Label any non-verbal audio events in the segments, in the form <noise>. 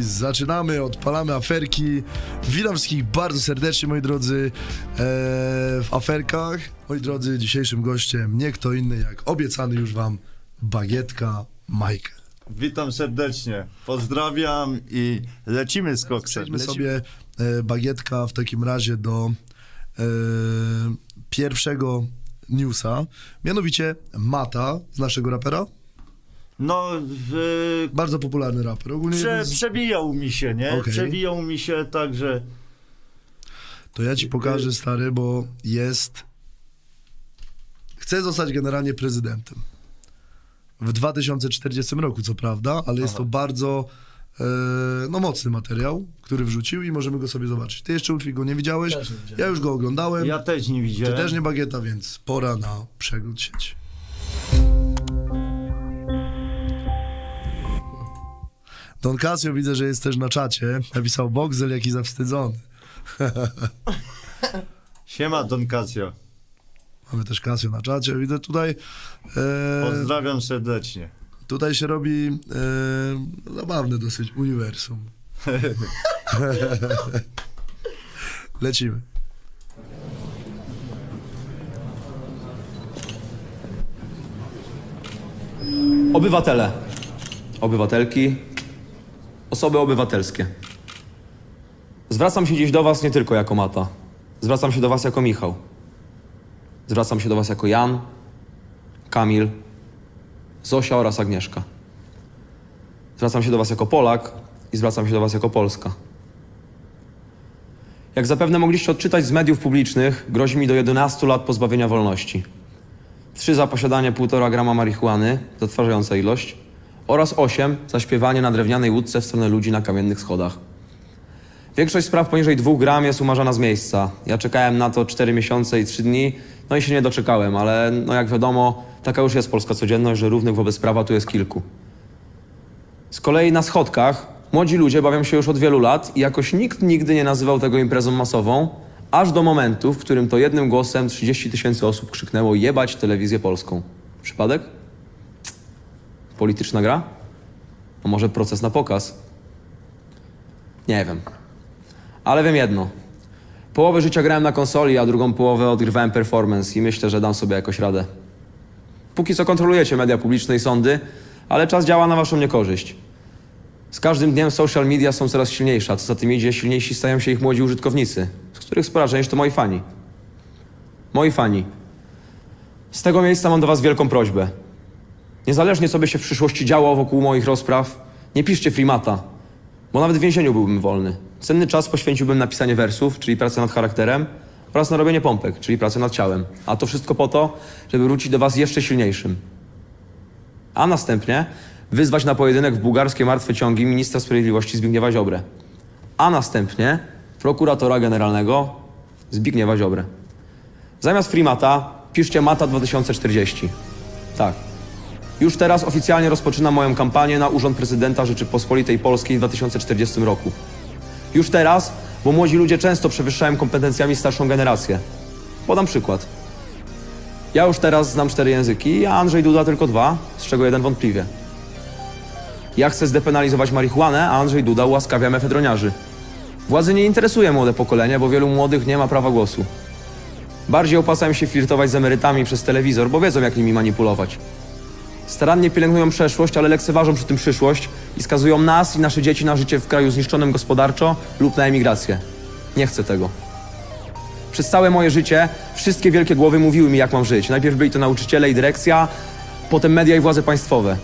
Zaczynamy, odpalamy aferki. Witam wszystkich bardzo serdecznie, moi drodzy, e, w aferkach. Moi drodzy, dzisiejszym gościem nie kto inny jak obiecany już wam bagietka Mike. Witam serdecznie, pozdrawiam i lecimy z koksem. Przejdźmy Lecimy. sobie e, bagietka w takim razie do e, pierwszego newsa. Mianowicie Mata z naszego rapera. No, w, Bardzo popularny raper. Ogólnie prze, z- przewijał mi się, nie? Przewijał mi się także. To ja ci pokażę, stary, bo jest. Chce zostać generalnie prezydentem. W 2040 roku, co prawda, ale jest Aha. to bardzo e, no, mocny materiał, który wrzucił i możemy go sobie zobaczyć. Ty jeszcze Ulfi go nie widziałeś? Nie widziałem. Ja już go oglądałem. Ja też nie Ty widziałem. też nie bagieta, więc pora na przegląd sieci. Don Casio widzę, że jest też na czacie. Napisał Boxel jaki zawstydzony. <laughs> Siema Don Casio, Mamy też Casio na czacie. Widzę tutaj. E, pozdrawiam serdecznie. tutaj się robi e, zabawne dosyć uniwersum. <laughs> Lecimy. Obywatele, obywatelki, osoby obywatelskie. Zwracam się dziś do Was nie tylko jako Mata. Zwracam się do Was jako Michał. Zwracam się do Was jako Jan, Kamil, Zosia oraz Agnieszka. Zwracam się do Was jako Polak i zwracam się do Was jako Polska. Jak zapewne mogliście odczytać z mediów publicznych, grozi mi do 11 lat pozbawienia wolności. Trzy za posiadanie 1,5 grama marihuany, zatrważająca ilość, oraz osiem za śpiewanie na drewnianej łódce w stronę ludzi na kamiennych schodach. Większość spraw poniżej 2 gram jest umarzana z miejsca. Ja czekałem na to 4 miesiące i 3 dni, no i się nie doczekałem, ale no jak wiadomo, taka już jest polska codzienność, że równych wobec prawa tu jest kilku. Z kolei na schodkach młodzi ludzie bawią się już od wielu lat i jakoś nikt nigdy nie nazywał tego imprezą masową, aż do momentu, w którym to jednym głosem 30 tysięcy osób krzyknęło jebać telewizję polską. Przypadek? Polityczna gra? A może proces na pokaz? Nie wiem. Ale wiem jedno. Połowę życia grałem na konsoli, a drugą połowę odgrywałem performance i myślę, że dam sobie jakoś radę. Póki co kontrolujecie media publiczne i sądy, ale czas działa na waszą niekorzyść. Z każdym dniem social media są coraz silniejsze, a co za tym idzie, silniejsi stają się ich młodzi użytkownicy, z których spora część to moi fani. Moi fani. Z tego miejsca mam do was wielką prośbę. Niezależnie co by się w przyszłości działo wokół moich rozpraw, nie piszcie frimata, bo nawet w więzieniu byłbym wolny. Cenny czas poświęciłbym na pisanie wersów, czyli pracę nad charakterem, oraz na robienie pompek, czyli pracę nad ciałem. A to wszystko po to, żeby wrócić do was jeszcze silniejszym a następnie wyzwać na pojedynek w bułgarskie martwe ciągi ministra sprawiedliwości Zbigniewa Ziobrę, a następnie prokuratora generalnego Zbigniewa Ziobrę. Zamiast Freemata piszcie Mata 2040. Tak. Już teraz oficjalnie rozpoczynam moją kampanię na urząd prezydenta Rzeczypospolitej Polskiej w 2040 roku. Już teraz, bo młodzi ludzie często przewyższają kompetencjami starszą generację. Podam przykład. Ja już teraz znam cztery języki, a Andrzej Duda tylko dwa, z czego jeden wątpliwie. Ja chcę zdepenalizować marihuanę, a Andrzej Duda ułaskawia mefedroniarzy. Władzy nie interesuje młode pokolenie, bo wielu młodych nie ma prawa głosu. Bardziej opłaca się flirtować z emerytami przez telewizor, bo wiedzą jak nimi manipulować. Starannie pielęgnują przeszłość, ale lekceważą przy tym przyszłość i skazują nas i nasze dzieci na życie w kraju zniszczonym gospodarczo lub na emigrację. Nie chcę tego. Przez całe moje życie wszystkie wielkie głowy mówiły mi, jak mam żyć. Najpierw byli to nauczyciele i dyrekcja, potem media i władze państwowe.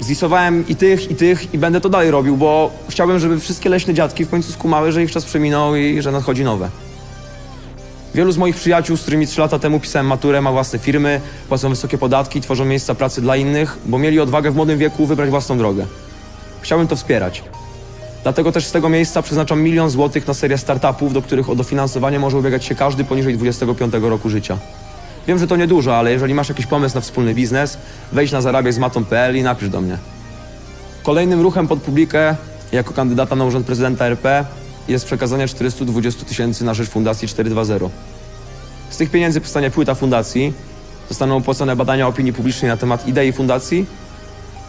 Zlisowałem i tych, i tych i będę to dalej robił, bo chciałbym, żeby wszystkie leśne dziadki w końcu skumały, że ich czas przeminął i że nadchodzi nowe. Wielu z moich przyjaciół, z którymi trzy lata temu pisałem maturę, ma własne firmy, płacą wysokie podatki, tworzą miejsca pracy dla innych, bo mieli odwagę w młodym wieku wybrać własną drogę. Chciałbym to wspierać. Dlatego też z tego miejsca przeznaczam milion złotych na serię startupów, do których o dofinansowanie może ubiegać się każdy poniżej 25 roku życia. Wiem, że to niedużo, ale jeżeli masz jakiś pomysł na wspólny biznes, wejdź na zarabiajzmatą.pl i napisz do mnie. Kolejnym ruchem pod publikę, jako kandydata na urząd prezydenta RP, jest przekazanie 420 tysięcy na rzecz Fundacji 420. Z tych pieniędzy powstanie płyta fundacji, zostaną opłacone badania opinii publicznej na temat idei fundacji,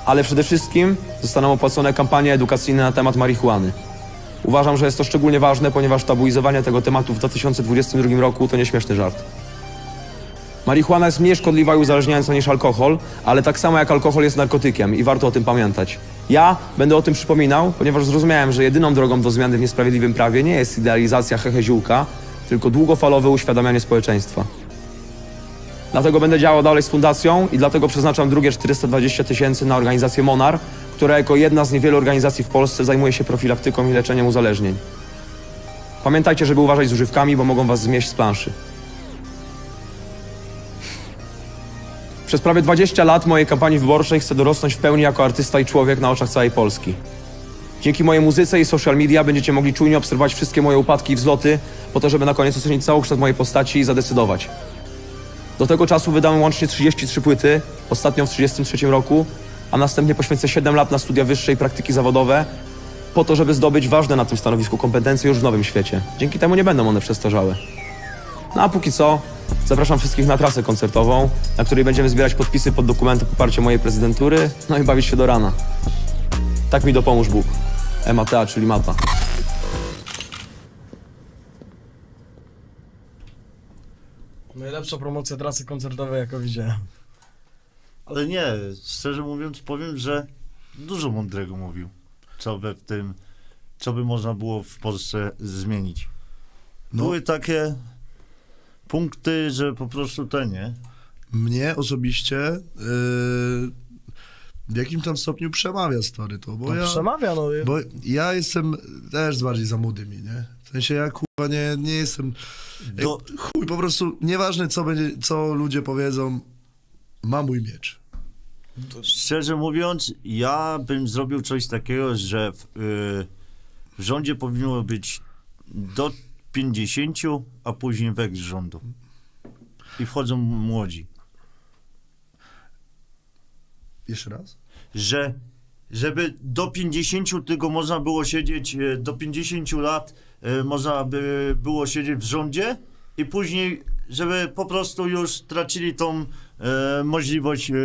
ale przede wszystkim zostaną opłacone kampanie edukacyjne na temat marihuany. Uważam, że jest to szczególnie ważne, ponieważ tabuizowanie tego tematu w 2022 roku to nieśmieszny żart. Marihuana jest mniej szkodliwa i uzależniająca niż alkohol, ale tak samo jak alkohol jest narkotykiem i warto o tym pamiętać. Ja będę o tym przypominał, ponieważ zrozumiałem, że jedyną drogą do zmiany w niesprawiedliwym prawie nie jest idealizacja heheziółka, tylko długofalowe uświadamianie społeczeństwa. Dlatego będę działał dalej z fundacją i dlatego przeznaczam drugie 420 tysięcy na organizację Monar, która jako jedna z niewielu organizacji w Polsce zajmuje się profilaktyką i leczeniem uzależnień. Pamiętajcie, żeby uważać z używkami, bo mogą was zmieść z planszy. Przez prawie 20 lat mojej kampanii wyborczej chcę dorosnąć w pełni jako artysta i człowiek na oczach całej Polski. Dzięki mojej muzyce i social media będziecie mogli czujnie obserwować wszystkie moje upadki i wzloty, po to, żeby na koniec ocenić całokształt mojej postaci i zadecydować. Do tego czasu wydałem łącznie 33 płyty, ostatnią w 33 roku, a następnie poświęcę 7 lat na studia wyższe i praktyki zawodowe, po to, żeby zdobyć ważne na tym stanowisku kompetencje już w nowym świecie. Dzięki temu nie będą one przestarzałe. No a póki co, zapraszam wszystkich na trasę koncertową, na której będziemy zbierać podpisy pod dokumentem poparcia mojej prezydentury, no i bawić się do rana. Tak mi dopomóż Bóg. Ematea, czyli mata. Najlepsza promocja trasy koncertowej, jaką widziałem. Ale nie, szczerze mówiąc powiem, że dużo mądrego mówił. Co we w tym, co by można było w Polsce zmienić. No. Były takie punkty, że po prostu te nie. Mnie osobiście yy, w jakim tam stopniu przemawia stary to, bo No, ja... Przemawia, no. Bo ja jestem też bardziej za młodymi, nie? W sensie ja kurwa nie, nie jestem. Do, Chuj, po prostu nieważne co będzie, co ludzie powiedzą, ma mój miecz. Szczerze mówiąc, ja bym zrobił coś takiego, że w, y, w rządzie powinno być do 50, a później wek rządu. I wchodzą młodzi. Jeszcze raz? Że żeby do 50 tylko można było siedzieć, e, do 50 lat e, można by było siedzieć w rządzie i później, żeby po prostu już stracili tą e, możliwość e,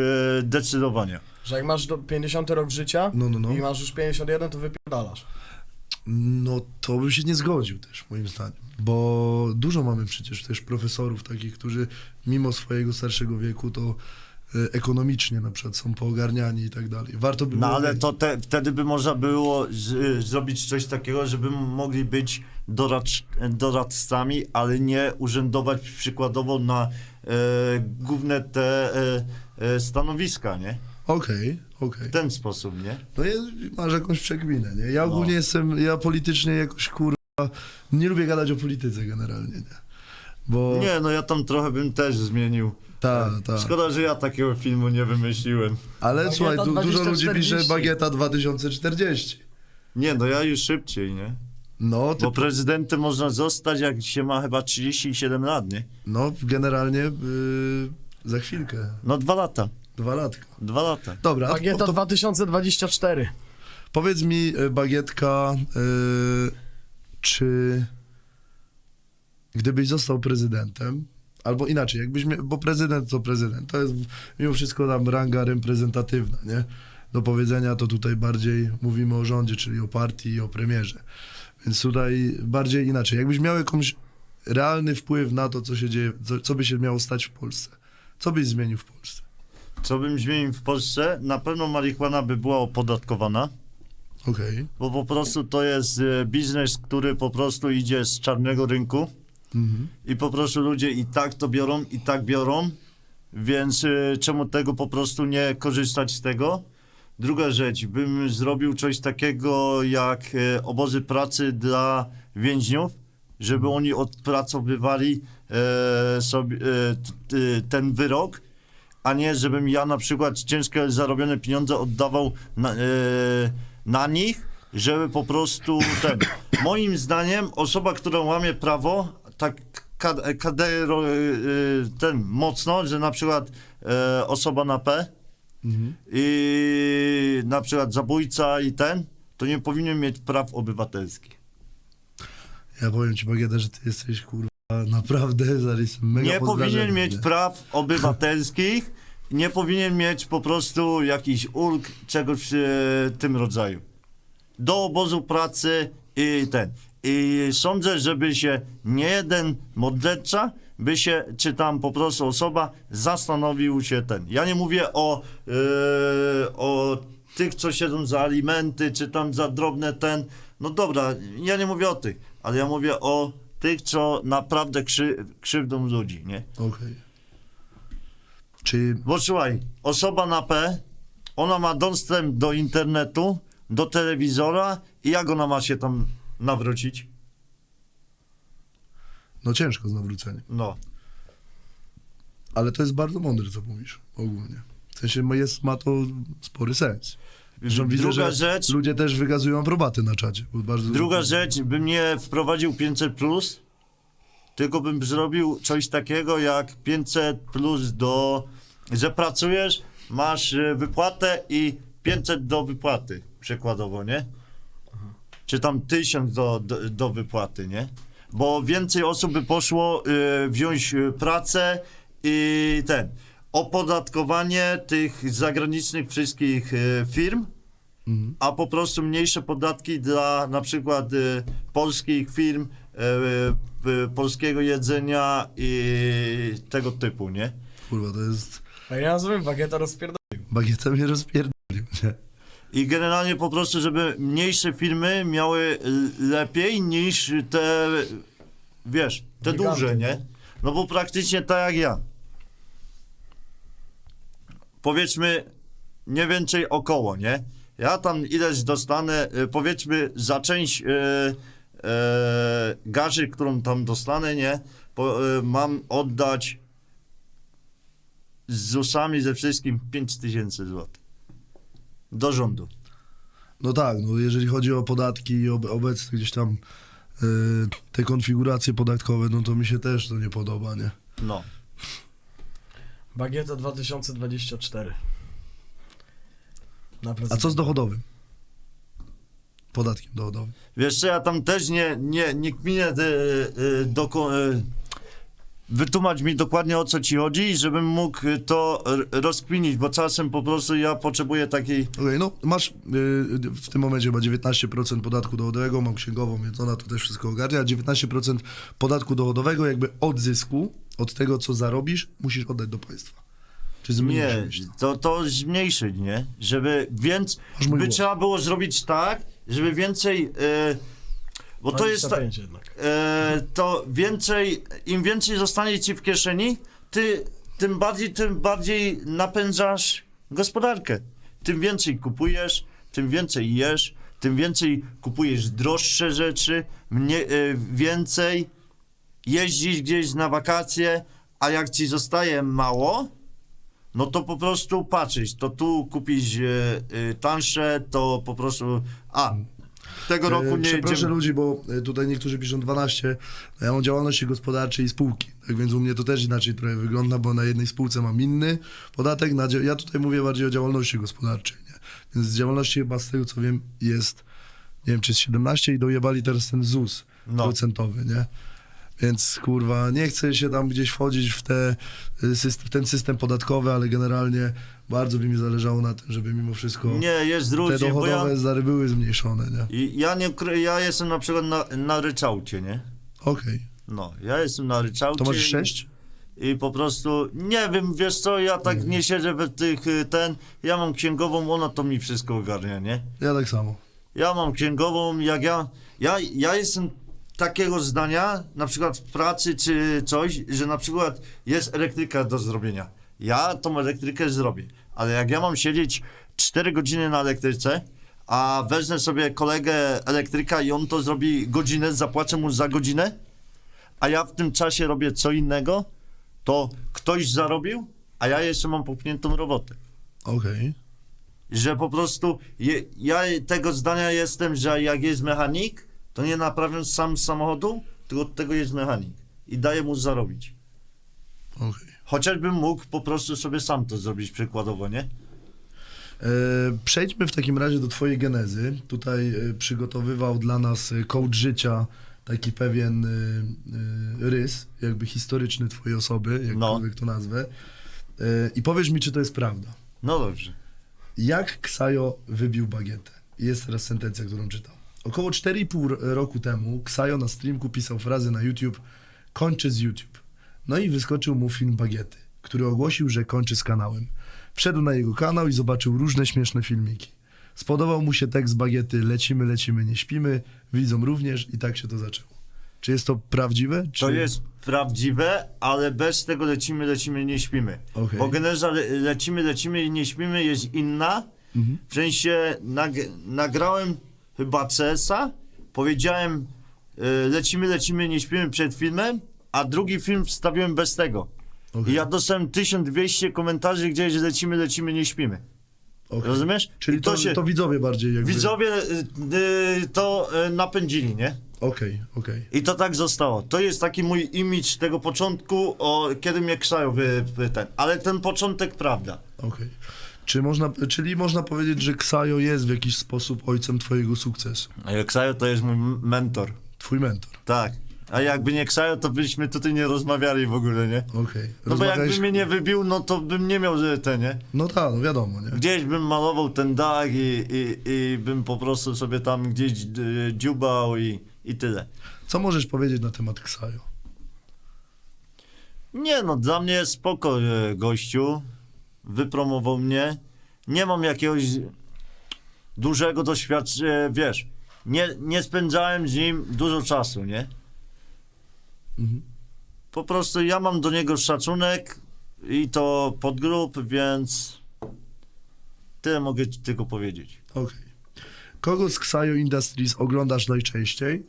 decydowania. Że jak masz do 50 rok życia No, no, no. i masz już 51, to wypierdalasz. No to bym się nie zgodził też, moim zdaniem. Bo dużo mamy przecież też profesorów takich, którzy mimo swojego starszego wieku to e, ekonomicznie na przykład są poogarniani i tak dalej. Warto by No ale wiedzieć. to te, wtedy by można było z, zrobić coś takiego, żeby mogli być doradc, doradcami, ale nie urzędować przykładowo na e, główne te e, stanowiska, nie? Okej, okej. W ten sposób, nie? No ja, masz jakąś przekminę, nie? Ja No. ogólnie jestem, ja politycznie jakoś kurwa, nie lubię gadać o polityce generalnie, nie? Bo Nie, no ja tam trochę bym też zmienił. ta, ta. Szkoda, że ja takiego filmu nie wymyśliłem. Ale Bagieta słuchaj, du, dużo ludzi 2040. pisze Bagieta 2040. Nie, no ja już szybciej, nie? No, ty, Bo prezydentem można zostać, jak się ma chyba 37 lat, nie? no generalnie y, za chwilkę, No dwa lata. Dwa latka. Dwa lata. Dobra, a Bagieta to, to 2024. powiedz mi y, Bagietka, y, czy gdybyś został prezydentem, albo inaczej, jakbyś mia- bo prezydent to prezydent, to jest mimo wszystko tam ranga reprezentatywna, nie? Do powiedzenia to tutaj bardziej mówimy o rządzie, czyli o partii i o premierze. Więc tutaj bardziej inaczej. Jakbyś miał jakąś realny wpływ na to, co się dzieje, co, co by się miało stać w Polsce. Co byś zmienił w Polsce? Co bym zmienił w Polsce? Na pewno marihuana by była opodatkowana. Okej. Bo po prostu to jest e, biznes, który po prostu idzie z czarnego rynku Mhm. i po prostu ludzie i tak to biorą, i tak biorą, więc e, czemu tego po prostu nie korzystać z tego? Druga rzecz, bym zrobił coś takiego jak e, obozy pracy dla więźniów, żeby oni odpracowywali sobie ten wyrok, a nie żebym ja na przykład ciężko zarobione pieniądze oddawał na, e, na nich, żeby po prostu ten. Moim zdaniem osoba, która łamie prawo, tak kad- kadero, e, e, ten mocno, że na przykład e, osoba na P Mhm. i na przykład zabójca i ten, to nie powinien mieć praw obywatelskich. Ja powiem ci, Bagieta, że ty jesteś kurwa naprawdę, jestem mega nie powinien mieć nie? praw obywatelskich, nie powinien mieć po prostu jakichś ulg, czegoś w tym rodzaju. Do obozu pracy i ten. I sądzę, żeby się nie jeden morderca by się, czy tam po prostu osoba zastanowił się ten. Ja nie mówię o, yy, o tych, co siedzą za alimenty, czy tam za drobne ten. No dobra, ja nie mówię o tych, ale ja mówię o tych, co naprawdę krzy, krzywdą ludzi, nie? Okej. Czy Bo słuchaj, osoba na P, ona ma dostęp do internetu, do telewizora i jak ona ma się tam nawrócić? no ciężko z nawróceniem. No. Ale to jest bardzo mądre, co mówisz ogólnie. W sensie jest, ma to spory sens. Druga że rzecz, ludzie też wykazują aprobaty na czacie. Druga rzecz, bym nie wprowadził 500 plus, tylko bym zrobił coś takiego jak 500 plus do, że pracujesz, masz e, wypłatę i 500 do wypłaty, przykładowo, nie? Czy tam 1000 do, do, do wypłaty, nie? Bo więcej osób by poszło y, wziąć y, pracę i ten, opodatkowanie tych zagranicznych wszystkich y, firm, Mhm. a po prostu mniejsze podatki dla na przykład y, polskich firm, y, polskiego jedzenia i tego typu, nie? Kurwa, to jest... A ja nazywam bagieta rozpierdolił. Bagieta mnie rozpierdolił, nie? I generalnie po prostu, żeby mniejsze firmy miały lepiej niż te, wiesz, te Giganty. duże, nie? No bo praktycznie tak jak ja. Powiedzmy, nie więcej około, nie? Ja tam ileś dostanę, y, powiedzmy, za część y, y, garzy, którą tam dostanę, nie? Po, y, mam oddać z ZUS-ami ze wszystkim 5 tysięcy złotych. Do rządu. No tak, no jeżeli chodzi o podatki i ob obecne gdzieś tam y, te konfiguracje podatkowe, no to mi się też to nie podoba, nie? No. Bagieta 2024. Na A co z dochodowym? Podatkiem dochodowym. Wiesz co, ja tam też nie, nie, nie kminę, y, y, doko, y, wytłumacz mi dokładnie o co ci chodzi, żebym mógł to r- rozkminić, bo czasem po prostu ja potrzebuję takiej... Okej, no masz y, w tym momencie chyba 19% podatku dochodowego, mam księgową, więc ona tu też wszystko ogarnia, a 19% podatku dochodowego jakby od zysku, od tego co zarobisz, musisz oddać do państwa. Czy Nie, zmniejszyć to? to, to zmniejszyć, nie? Żeby więc, by głos. trzeba było zrobić tak, żeby więcej... Y, bo to jest... Ta, 25 jednak. e, to więcej, im więcej zostanie ci w kieszeni, ty, tym bardziej, tym bardziej napędzasz gospodarkę. Tym więcej kupujesz, tym więcej jesz, tym więcej kupujesz droższe rzeczy, mnie, e, więcej jeździsz gdzieś na wakacje, a jak ci zostaje mało, no to po prostu patrzysz, to tu kupić e, e, tańsze, to po prostu, a, tego roku E, nie Przeproszę jedziemy. ludzi, bo e, tutaj niektórzy piszą 12, a ja mam działalności gospodarczej i spółki, tak więc u mnie to też inaczej trochę wygląda, bo na jednej spółce mam inny podatek, na, ja tutaj mówię bardziej o działalności gospodarczej, nie? więc z działalności chyba z tego co wiem jest, nie wiem czy jest 17 i dojebali teraz ten ZUS No. procentowy, nie? Więc kurwa, nie chcę się tam gdzieś wchodzić w, te, y, w ten system podatkowy, ale generalnie bardzo by mi zależało na tym, żeby mimo wszystko Nie, jest te różnie, bo ja, dochodowe zary były zmniejszone, nie? i- ja nie ja jestem na przykład na, na ryczałcie, nie? Okej. No, ja jestem na ryczałcie. To masz i- sześć? I po prostu, nie wiem, wiesz co, ja tak Mhm. nie siedzę w tych, y, ten, ja mam księgową, ona to mi wszystko ogarnia, nie? Ja tak samo. Ja mam księgową, jak ja, ja, ja jestem takiego zdania, na przykład w pracy czy coś, że na przykład jest elektryka do zrobienia. Ja tą elektrykę zrobię, ale jak ja mam siedzieć 4 godziny na elektryce, a wezmę sobie kolegę elektryka i on to zrobi godzinę, zapłacę mu za godzinę, a ja w tym czasie robię co innego, to ktoś zarobił, a ja jeszcze mam popchniętą robotę Okej. że po prostu je, ja tego zdania jestem, że jak jest mechanik, to nie naprawiam sam samochodu, tylko od tego jest mechanik i daję mu zarobić. okej. Chociażbym mógł po prostu sobie sam to zrobić przykładowo, nie? E, Przejdźmy w takim razie do twojej genezy. Tutaj e, przygotowywał dla nas e, coach życia taki pewien e, e, rys, jakby historyczny twojej osoby, jakkolwiek to nazwę. E, I powiesz mi, czy to jest prawda. No dobrze. Jak Ksajo wybił bagietę? Jest teraz sentencja, którą czytam. Około 4,5 r- roku temu Ksajo na streamku pisał frazę na YouTube kończy z YouTube. No i wyskoczył mu film Bagiety, który ogłosił, że kończy z kanałem. Wszedł na jego kanał i zobaczył różne śmieszne filmiki. Spodobał mu się tekst Bagiety lecimy, lecimy, nie śpimy, widzom również i tak się to zaczęło. Czy jest to prawdziwe? Czy... To jest prawdziwe, ale bez tego lecimy, lecimy, nie śpimy. Okej. Bo geneza le, lecimy, lecimy i nie śpimy jest inna. Mhm. W sensie nag, nagrałem chyba CS-a, powiedziałem y, lecimy, lecimy, nie śpimy przed filmem, a drugi film wstawiłem bez tego. Okej, I ja dostałem 1200 komentarzy gdzieś, że lecimy, lecimy, nie śpimy. okej. Rozumiesz? Czyli I to, to widzowie bardziej jakby... Widzowie y, y, to y, napędzili, nie? Okej, okej. I to tak zostało. To jest taki mój imidż tego początku, o, kiedy mnie krzają wy, wy ten. Ale ten początek prawda. Okej. Czy można, czyli można powiedzieć, że Ksajo jest w jakiś sposób ojcem twojego sukcesu? A Ksajo to jest mój mentor. Twój mentor. Tak. A jakby nie Ksajo, to byśmy tutaj nie rozmawiali w ogóle, nie? Okej. No bo jakby mnie nie wybił, no to bym nie miał że te, nie? No tak, no wiadomo, nie? Gdzieś bym malował ten dach i, i, i bym po prostu sobie tam gdzieś y, dziubał i, i tyle. Co możesz powiedzieć na temat Ksajo? Nie no, dla mnie jest spoko e, gościu. Wypromował mnie. Nie mam jakiegoś dużego doświadczenia, wiesz. Nie, nie spędzałem z nim dużo czasu, nie? Mhm. Po prostu ja mam do niego szacunek i to podgrup, więc tyle mogę ci tylko powiedzieć. Okej. Kogo z Ksajo Industries oglądasz najczęściej?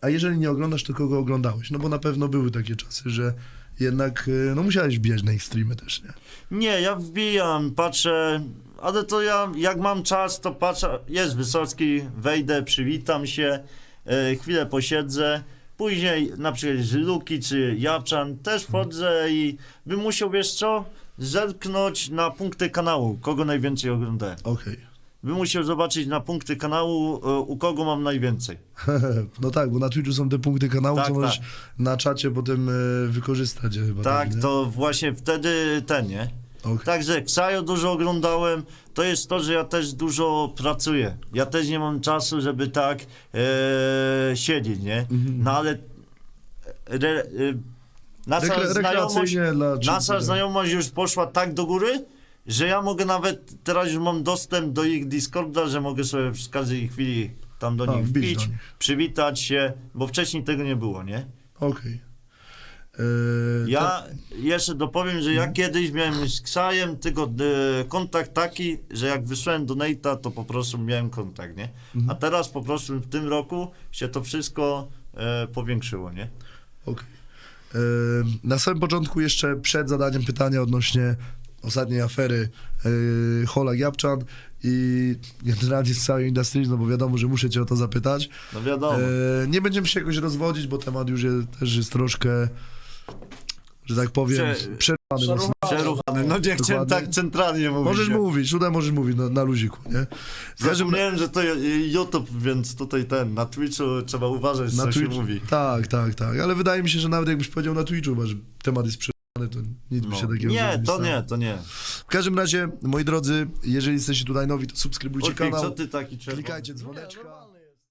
A jeżeli nie oglądasz, to kogo oglądałeś? No bo na pewno były takie czasy, że jednak, y, no musiałeś wbijać na ich streamy też, nie? Nie, ja wbijam, patrzę, ale to ja, jak mam czas, to patrzę, jest Wysocki, wejdę, przywitam się, e, chwilę posiedzę, później na przykład z Luki czy Japczan też wchodzę i bym musiał, wiesz co, zerknąć na punkty kanału, kogo najwięcej oglądałem. Okej. Bym musiał zobaczyć na punkty kanału, e, u kogo mam najwięcej. <laughs> No tak, bo na Twitchu są te punkty kanału, Tak, co możesz tak. na czacie potem y, wykorzystać je chyba. Tak, nie? to właśnie wtedy ten, nie? Okej. Także Ksajo dużo oglądałem, to jest to, że ja też dużo pracuję. Ja też nie mam czasu, żeby tak e, siedzieć, nie? Mhm. No ale re, e, nasza, znajomość, dla nasza tak. znajomość już poszła tak do góry, że ja mogę nawet, teraz już mam dostęp do ich Discorda, że mogę sobie w każdej chwili tam do A, nich wbić wbić, do nich. przywitać się, bo wcześniej tego nie było, nie? Okej. Y, Ja tak, jeszcze dopowiem, że ja kiedyś miałem z Ksajem tylko e, kontakt taki, że jak wysłałem do Nate'a, to po prostu miałem kontakt, nie? A teraz po prostu w tym roku się to wszystko e, powiększyło, nie? Okej. Yy, Na samym początku jeszcze przed zadaniem pytania odnośnie ostatniej afery yy, Holak Japczan i generalnie z całej industrii, no bo wiadomo, że muszę cię o to zapytać. No wiadomo. Yy, nie będziemy się jakoś rozwodzić, bo temat już jest, też jest troszkę, że tak powiem, Prze- mocno. Przeruchany. No nie chciałem tak centralnie mówić. Możesz nie? mówić, tutaj możesz mówić na, na luziku, nie? Zapomniałem, że to YouTube, więc tutaj ten, na Twitchu trzeba uważać, na co Twitch, się mówi. Tak, tak, tak, ale wydaje mi się, że nawet jakbyś powiedział na Twitchu, że temat jest przerwany, to nic by No. się takiego Nie, nie to stało. nie, to nie. W każdym razie, moi drodzy, jeżeli jesteście tutaj nowi, to subskrybujcie co kanał, ty taki czerwony? klikajcie dzwoneczka.